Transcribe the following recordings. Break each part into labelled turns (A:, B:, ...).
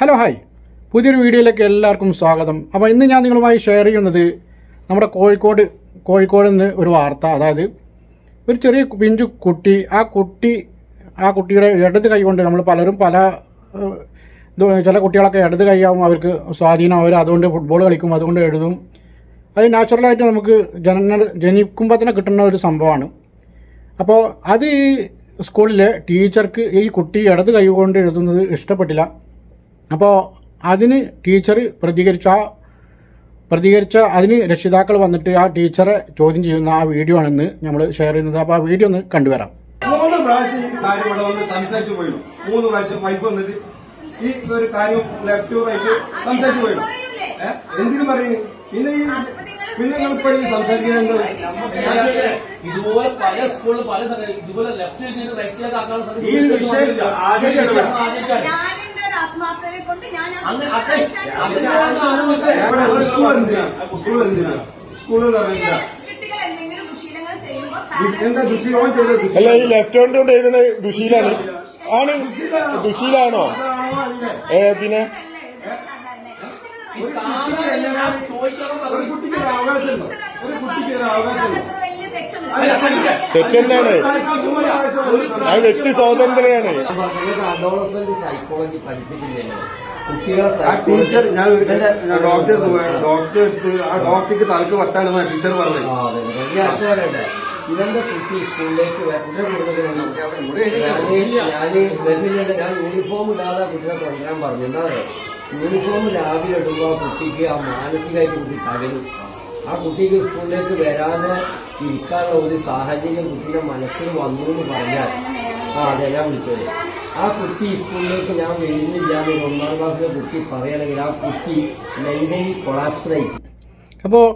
A: Hello hi. പുതിയൊരു വീഡിയോയിലേക്ക് എല്ലാവർക്കും സ്വാഗതം. അപ്പോൾ ഇന്ന് ഞാൻ നിങ്ങളുമായി ഷെയർ ചെയ്യുന്നത് നമ്മുടെ കോഴിക്കോട് കോഴിക്കോട് നിന്ന് ഒരു വാർത്ത. അതായത് ഒരു ചെറിയ പിഞ്ചു കുട്ടി ആ കുട്ടി ആ കുട്ടിയുടെ ഇടത് കൈ കൊണ്ട് നമ്മൾ പലരും പല ചില കുട്ടികളൊക്കെ ഇടത് കൈയാവും അവർക്ക് സ്വാധീനം അവർ അതുകൊണ്ട് ഫുട്ബോൾ കളിക്കും അതുകൊണ്ട് എഴുതും. അത് നാച്ചുറലായിട്ട് നമുക്ക് ജനന ജനിക്കുമ്പോൾ തന്നെ കിട്ടുന്ന ഒരു സംഭവമാണ്. അപ്പോൾ അത് ഈ സ്കൂളിലെ ടീച്ചർക്ക് ഈ കുട്ടി ഇടത് കൈ കൊണ്ട് എഴുതുന്നത് ഇഷ്ടപ്പെട്ടില്ല. അപ്പോൾ അതിന് ടീച്ചർ പ്രതികരിച്ച ആ പ്രതികരിച്ച അതിന് രക്ഷിതാക്കൾ വന്നിട്ട് ആ ടീച്ചറെ ചോദ്യം ചെയ്യുന്ന ആ വീഡിയോ ആണെന്ന് നമ്മൾ ഷെയർ ചെയ്യുന്നത്. അപ്പോൾ ആ വീഡിയോ ഒന്ന് കണ്ടുവരാം
B: മൂന്ന് പ്രാവശ്യം ഈ കാര്യം ഇവിടെ വന്ന് സംസാരിച്ചു പോയിരുന്നു മൂന്ന് പ്രാവശ്യം വൈഫ് വന്നിട്ട് ഈ ഒരു കാര്യം ലെഫ്റ്റ് റൈറ്റ് സംസാരിച്ചു പോയിരുന്നു ഏഹ് എന്തിനു പറയുന്നു? പിന്നെ ഈ പിന്നെ നിങ്ങൾ ഇപ്പൊ ഈ സംസാരിക്കുന്നത്
C: ഇതുപോലെ പല സ്കൂളിൽ പല സ്ഥലങ്ങളിൽ ഇതുപോലെ ലെഫ്റ്റ് റൈറ്റ് ആക്കാൻ
B: ഈ വിഷയം ആദ്യമായിട്ടാണ് സ്കൂൾ എന്തിനാ
D: അല്ല ഈ ലെഫ്റ്റ് ഹാൻഡ് കൊണ്ട് എഴുതുന്നത് ദുശീലാണ്. ആണ്. ദുശീലാണോ? ഏ പിന്നെ?
B: ഒരു
C: പറഞ്ഞു.
B: കുട്ടിക്ക് ഒരു അവകാശമുണ്ടോ ഒരു കുട്ടിക്ക് ഒരു അവകാശമുണ്ടോ
D: തെറ്റന്നെയാണ് അത് വ്യക്തി സ്വാതന്ത്ര്യമാണ്.
E: അഡോളസന്റ് സൈക്കോളജി കുട്ടികളെ
B: ആ ടീച്ചർ ഞാൻ ഒരു ഡോക്ടർ അടുത്ത് പോയ ഡോക്ടർ അടുത്ത് ആ ഡോക്ടർക്ക് തലക്ക് വട്ടാണെന്ന് ടീച്ചർ
E: പറഞ്ഞു ഇവന്റെ കുട്ടി സ്കൂളിലേക്ക് വ- ഇവിടെ കൊടുക്കുന്നതിന് ഞാൻ ഞാൻ വരുന്നില്ല ഞാൻ യൂണിഫോം ഇടാതെ കുട്ടികളെ കൊണ്ടുവരാൻ പറഞ്ഞു എന്താ പറയുക യൂണിഫോം രാവിലെ ഇടുമ്പോൾ ആ കുട്ടിക്ക് ആ മാനസികമായിട്ട് കുട്ടി തകരും. ആ കുട്ടിക്ക് സ്കൂളിലേക്ക് വരാതെ ഇരിക്കാനുള്ള ഒരു സാഹചര്യം കുട്ടിയുടെ മനസ്സിൽ വന്നു എന്ന് പറഞ്ഞാൽ ആ അതെ ഞാൻ വിളിച്ചത് ആ കുട്ടി സ്കൂളിലേക്ക് ഞാൻ വരുന്നില്ല എന്ന് ഒന്നാം ക്ലാസ്സിലെ കുട്ടി പറയുകയാണെങ്കിൽ ആ കുട്ടി മെന്റലി കൊളാപ്സായി.
A: അപ്പോൾ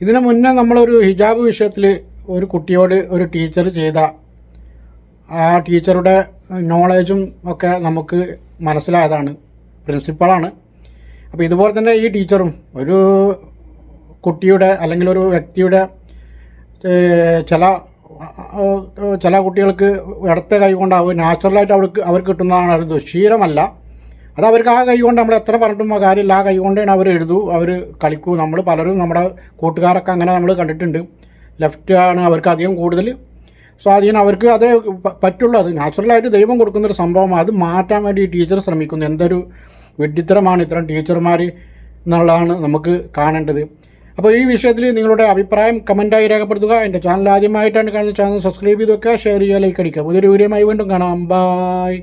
A: ഇതിനു മുന്നേ നമ്മളൊരു ഹിജാബ് വിഷയത്തിൽ ഒരു കുട്ടിയോട് ഒരു ടീച്ചർ ചെയ്ത ആ ടീച്ചറുടെ നോളേജും ഒക്കെ നമുക്ക് മനസ്സിലായതാണ് പ്രിൻസിപ്പളാണ് അപ്പോൾ ഇതുപോലെ തന്നെ ഈ ടീച്ചറും ഒരു കുട്ടിയുടെ അല്ലെങ്കിൽ ഒരു വ്യക്തിയുടെ ചില ചില കുട്ടികൾക്ക് ഇടത്തെ കൈ കൊണ്ടാവും നാച്ചുറലായിട്ട് അവർക്ക് അവർക്ക് കിട്ടുന്നതാണ് ഒരു ദുശീലമല്ല. അത് അവർക്ക് ആ കൈ കൊണ്ട് നമ്മൾ എത്ര പറഞ്ഞിട്ടും ആ കാര്യമില്ല. ആ കൈ കൊണ്ടാണ് അവർ എഴുതൂ അവർ കളിക്കൂ. നമ്മൾ പലരും നമ്മുടെ കൂട്ടുകാരൊക്കെ അങ്ങനെ നമ്മൾ കണ്ടിട്ടുണ്ട്. ലെഫ്റ്റ് ആണ് അവർക്ക് അധികം കൂടുതൽ. സ്വാധീനം അവർക്ക് അതേ പറ്റുള്ളൂ. അത് നാച്ചുറലായിട്ട് ദൈവം കൊടുക്കുന്നൊരു സംഭവമാണ്. അത് മാറ്റാൻ വേണ്ടി ടീച്ചർ ശ്രമിക്കുന്നു. എന്തൊരു വിഡ്ഢിത്തരമാണ് ഇത്തരം ടീച്ചർമാർ എന്നുള്ളതാണ് നമുക്ക് കാണേണ്ടത്. അപ്പോൾ ഈ വിഷയത്തിൽ നിങ്ങളുടെ അഭിപ്രായം കമന്റായി രേഖപ്പെടുത്തുക. എന്റെ ചാനൽ ആദ്യമായിട്ടാണ് കാണുന്ന ചാനൽ സബ്സ്ക്രൈബ് ചെയ്ത് വെക്കുക ഷെയർ ചെയ്യുക ലൈക്ക് അടിക്കുക. പുതിയൊരു വീഡിയോയുമായി വീണ്ടും കാണാം. ബായ്